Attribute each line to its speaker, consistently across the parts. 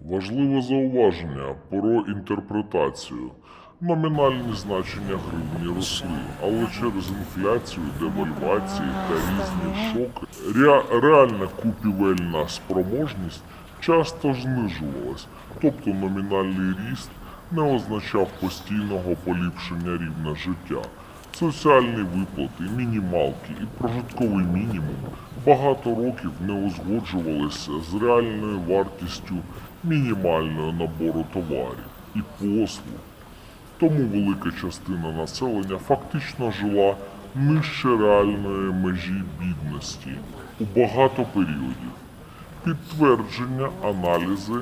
Speaker 1: Важливе зауваження про інтерпретацію. Номінальні значення гривні росли, але через інфляцію, девальвації та різні шоки ре- реальна купівельна спроможність часто знижувалась, тобто номінальний ріст не означав постійного поліпшення рівня життя. Соціальні виплати, мінімалки і прожитковий мінімум багато років не узгоджувалися з реальною вартістю мінімального набору товарів і послуг. Тому велика частина населення фактично жила нижче реальної межі бідності у багато періодів. Підтвердження аналізи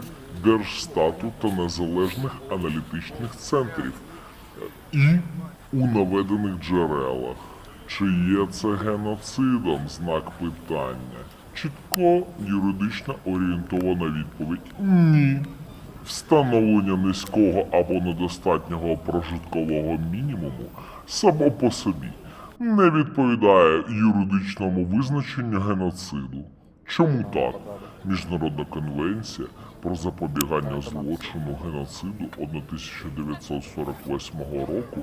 Speaker 1: Держстату та незалежних аналітичних центрів і у наведених джерелах. Чи є це геноцидом знак питання? Чітко юридично орієнтована відповідь ні. Встановлення низького або недостатнього прожиткового мінімуму само по собі не відповідає юридичному визначенню геноциду. Чому так? Міжнародна конвенція про запобігання злочину геноциду 1948 року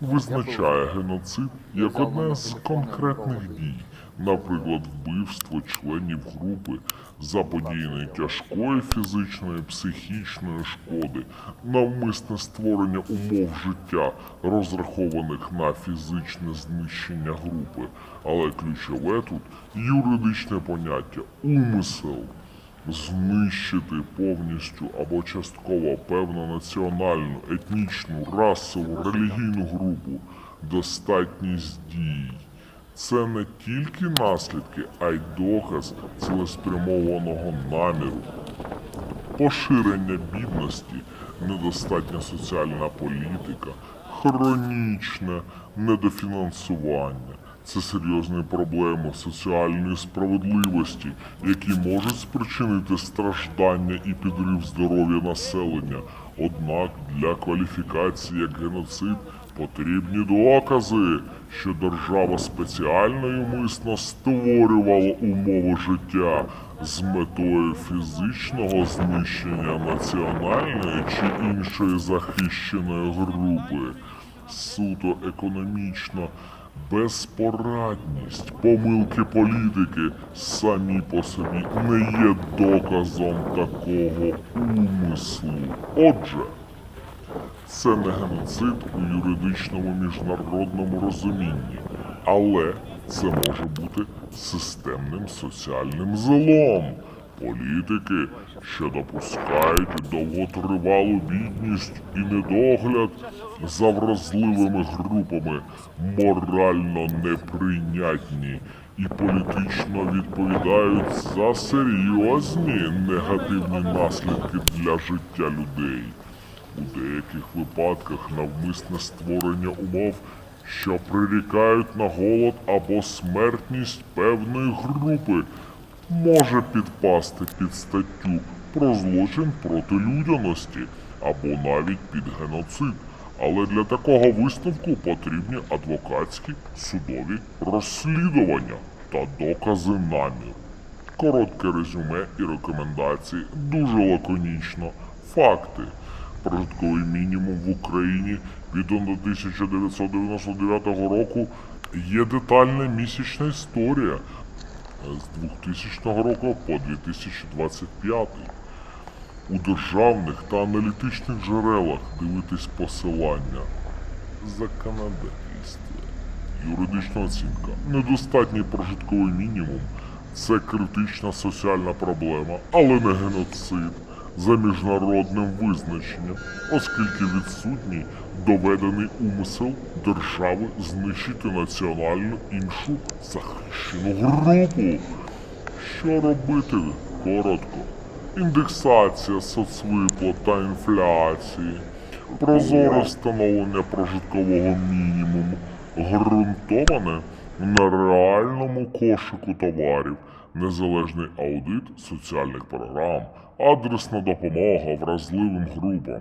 Speaker 1: визначає геноцид як одне з конкретних дій, наприклад, вбивство членів групи, заподіяння тяжкої фізичної, психічної шкоди, навмисне створення умов життя, розрахованих на фізичне знищення групи. Але ключове тут юридичне поняття умисел знищити повністю або частково певну національну, етнічну, расову, релігійну групу, достатність дій. Це не тільки наслідки, а й доказ цілеспрямованого наміру, поширення бідності, недостатня соціальна політика, хронічне недофінансування. Це серйозні проблеми соціальної справедливості, які можуть спричинити страждання і підрив здоров'я населення. Однак для кваліфікації як геноцид потрібні докази, що держава спеціально і умисно створювала умови життя з метою фізичного знищення національної чи іншої захищеної групи суто економічно безпорадність, помилки політики самі по собі не є доказом такого умислу. Отже, це не геноцид у юридичному міжнародному розумінні, але це може бути системним соціальним злом. Політики, що допускають довготривалу бідність і недогляд за вразливими групами, морально неприйнятні і політично відповідають за серйозні негативні наслідки для життя людей. У деяких випадках навмисне створення умов, що прирікають на голод або смертність певної групи, може підпасти під статтю про злочин проти людяності або навіть під геноцид. Але для такого висновку потрібні адвокатські судові розслідування та докази наміру. Коротке резюме і рекомендації дуже лаконічно. Факти. Прожитковий мінімум в Україні від 1999 року є детальна місячна історія з 2000 року по 2025. У державних та аналітичних джерелах дивитись посилання. Законодательство. Юридична оцінка. Недостатній прожитковий мінімум це критична соціальна проблема, але не геноцид за міжнародним визначенням, оскільки відсутній доведений умисел держави знищити національну іншу захищену групу. Що робити? Коротко. Індексація соцвиплат та інфляції, прозоре встановлення прожиткового мінімуму, ґрунтоване на реальному кошику товарів, незалежний аудит соціальних програм, адресна допомога вразливим групам.